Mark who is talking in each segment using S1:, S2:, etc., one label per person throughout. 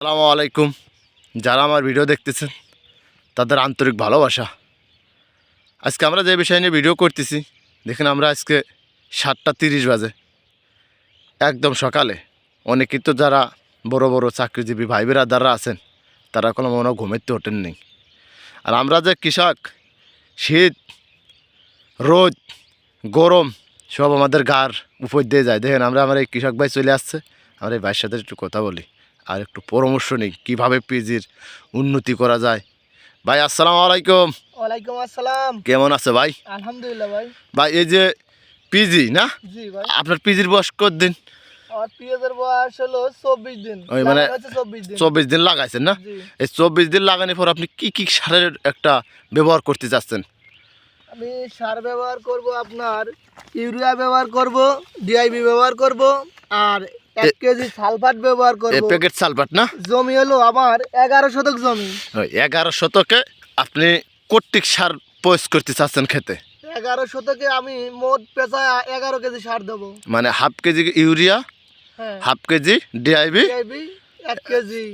S1: আসসালামু আলাইকুম। যারা আমার ভিডিও দেখতেছেন, তাদের আন্তরিক ভালোবাসা। আজকে আমরা যে বিষয় নিয়ে ভিডিও করতেছি, দেখেন আমরা আজকে সাতটা তিরিশ বাজে। একদম সকালে। অনেকেই তো যারা বড় বড় চাকরিজীবী ভাই যারা আছেন, তারা কোনো মনে হয় ঘুমেতে ওঠেন নেই। আর আমরা যে কৃষক, শীত, রোদ, গরম, সব আমাদের গার উপর দিয়ে যায়। দেখেন আমরা, আমার এই কৃষক ভাই চলে আসছে, আমরা এই ভাইয়ের সাথে একটু কথা বলি। আর একটু পরামর্শ নিই কীভাবে পিজির উন্নতি করা যায়। ভাই আসসালামু আলাইকুম।
S2: ওয়ালাইকুম আসসালাম।
S1: কেমন আছে ভাই?
S2: আলহামদুলিল্লাহ ভাই।
S1: ভাই এই যে পিজি না?
S2: জি ভাই।
S1: আপনার পিজির বয়স দিন
S2: আমার পিঁয়াজের বয়স হলো চব্বিশ দিন।
S1: ওই মানে
S2: দিন।
S1: দিন লাগাইছেন না? এই চব্বিশ দিন লাগানোর পর আপনি কি কি সারের একটা ব্যবহার করতে
S2: আমি সার ব্যবহার করব আপনার ইউরিয়া ব্যবহার করব ডিআইবি ব্যবহার করব আর এক কেজি সালফাট ব্যবহার করব।
S1: প্যাকেট সালফাট না?
S2: জমি হলো আমার এগারো শতক জমি।
S1: এগারো শতকে আপনি কর্তৃক সার প্রয়োগ করতে চাচ্ছেন খেতে?
S2: এগারো শতকে আমি মোট পেঁচা এগারো কেজি সার দেবো।
S1: মানে হাফ কেজি ইউরিয়া
S2: হ্যাঁ।
S1: হাফ কেজি ডিআইবি
S2: এক কেজি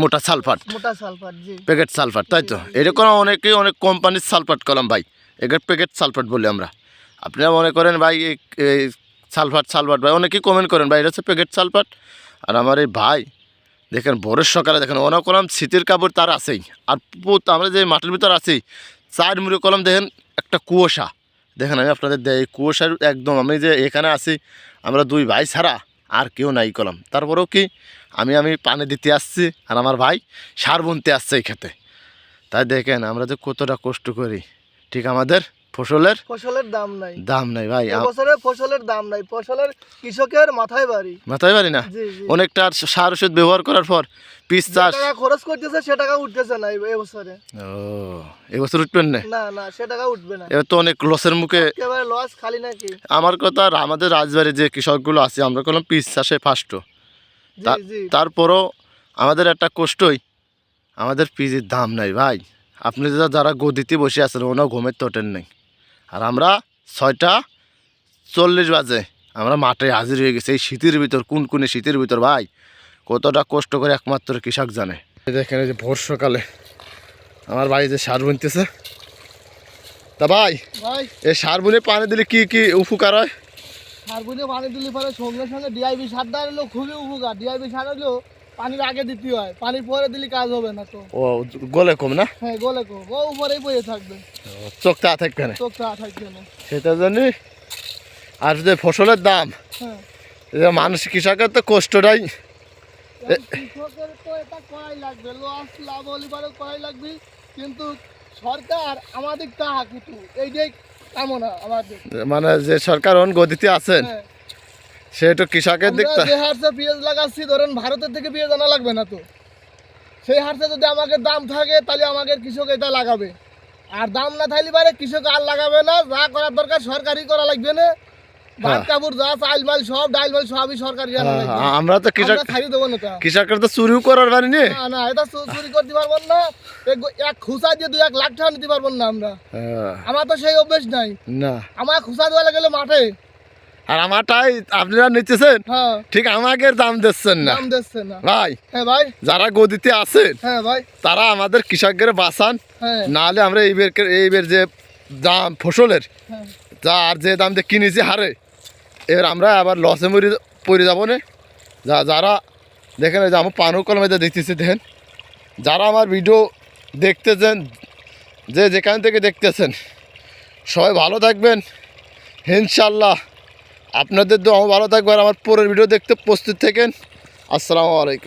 S1: মোটা সালফাট।
S2: মোটা সালফাট জি।
S1: প্যাকেট সালফাট তাই তো? এরকম অনেকেই অনেক কোম্পানির সালফাট কলাম ভাই। এগুলো প্যাকেট সালফাট বলি আমরা। আপনারা মনে করেন ভাই সালফাট সালফাট ভাই, অনেকেই কমেন্ট করেন, ভাই, এটা হচ্ছে প্যাকেট সালফাট? আর আমার এই ভাই, দেখেন, ভোরের সকালে দেখেন, অনেক কলাম, শীতের কাপড় তার আছেই। আর আমরা যে মাটির ভিতর আছি, চার মুড়ি কলম দেখেন, একটা কুয়াশা। দেখেন, আমি আপনাদের দেয় কুয়াশার একদম, আমি যে এখানে আছি, আমরা দুই ভাই ছাড়া আর কেউ নাই কলম। তারপরেও কি, আমি আমি পানি দিতে আসছি, আর আমার ভাই সার বুনতে আসছে এই খেতে তাই দেখেন, আমরা যে কতটা কষ্ট করি, ঠিক আমাদের? ফসলের
S2: ফসলের দাম নাই।
S1: দাম নাই ভাই
S2: এবছরে ফসলের দাম নাই। ফসলের কৃষকের মাথায় বাড়ি।
S1: মাথায় বাড়ি না? অনেকটা সার ওষুধ ব্যবহার করার পর পিস চাষ
S2: টাকা খরচ করতেছে সে টাকা উঠতেছে না এবছরে।
S1: ও এবছর উঠবেন না?
S2: না না সে টাকা উঠবে না।
S1: এবার তো অনেক লসের মুখে
S2: একেবারে লস খালি নাকি?
S1: আমার কথা আর আমাদের রাজবাড়ির যে কৃষকগুলো আছে আমরা কোনো পিস চাষে ফার্স্ট তারপরও আমাদের একটা কষ্টই আমাদের পিজির দাম নাই ভাই। আপনি যা যারা গদিতে বসে আছেন ওনাও ঘুমের তোটেন নেই। আর আমরা ছয়টা চল্লিশ বাজে। আমরা মাঠে হাজির হয়ে গেছি। এই শীতের ভিতর কোন কোন শীতের ভিতর ভাই? কতটা কষ্ট করে একমাত্র কৃষক জানে। দেখেন এই যে ভোর সকালে আমার ভাই যে সার বুনতেছে। তা ভাই
S2: ভাই।
S1: এই সার বুনে পানি দিলে কি কি উপকার হয়?
S2: সার বুঝে পানি দিলে পরে সঙ্গে সঙ্গে ডিআইবি সার দেওয়া খুবই উপকার। ডিআইবি সার হলো পানির আগে দিতে হয় পানির পরে দিলে কাজ হবে না তো।
S1: ও গলে কম না?
S2: হ্যাঁ গলে কো ও উপরেই বয়ে থাকবে।
S1: চোখটা থাকবে না
S2: চোখটা থাকবে না।
S1: সেটার জন্য আর যে ফসলের দাম
S2: হ্যাঁ।
S1: মানুষ কৃষকের তো কষ্টটাই
S2: কৃষকের তো এটা করাই লাগবে। লস লাভ হলে পরে করাই লাগবে। কিন্তু সরকার আমাদের তাহা কিন্তু এইটাই কামনা আমাদের।
S1: মানে যে সরকার অন গতিতে আছেন
S2: হ্যাঁ
S1: সে একটু কৃষকের
S2: যে হারসে পেঁয়াজ লাগাচ্ছি ধরেন ভারতের থেকে পেঁয়াজ আনা লাগবে না তো। সেই হারসে যদি আমাকে দাম থাকে তাহলে আমাকে কৃষক এটা লাগাবে। আর দাম না থাকলে পারে কৃষক আর লাগাবে না। যা করার দরকার সরকারি করা লাগবে না।
S1: হ্যাঁ। হ্যাঁ, আমরা তো কৃষক। কৃষকের চুরিও করার পারি না।
S2: না এটা চুরি করতে পারব না। এক- খুচা দিয়ে দু এক লাখ টাকা নিতে পারব না আমরা।
S1: হ্যাঁ,
S2: আমার তো সেই অভ্যেস নাই।
S1: না।
S2: আমার খুচা দেওয়া গেলে মাঠে
S1: আর আমারটাই আপনারা নিচ্ছেন
S2: হ্যাঁ।
S1: ঠিক আমাকে দাম দিচ্ছেন না। ভাই
S2: হ্যাঁ ভাই।
S1: যারা গদিতে আছেন
S2: হ্যাঁ ভাই।
S1: তারা আমাদের কৃষকদের বাঁচান। নাহলে আমরা এইবার এইবার যে দাম ফসলের যা আর যে দাম দিয়ে কিনেছি হারে এবার আমরা আবার লসে মরি পড়ে যাব না। যা যারা দেখেন এই যে আমার পানু কলমে যা দেখতেছি দেখেন। যারা আমার ভিডিও দেখতেছেন যে যেখান থেকে দেখতেছেন সবাই ভালো থাকবেন। ইনশাল্লাহ আপনাদের দোয়া ভালো থাকবে আর আমার পরের ভিডিও দেখতে প্রস্তুত থাকেন। আসসালামু আলাইকুম।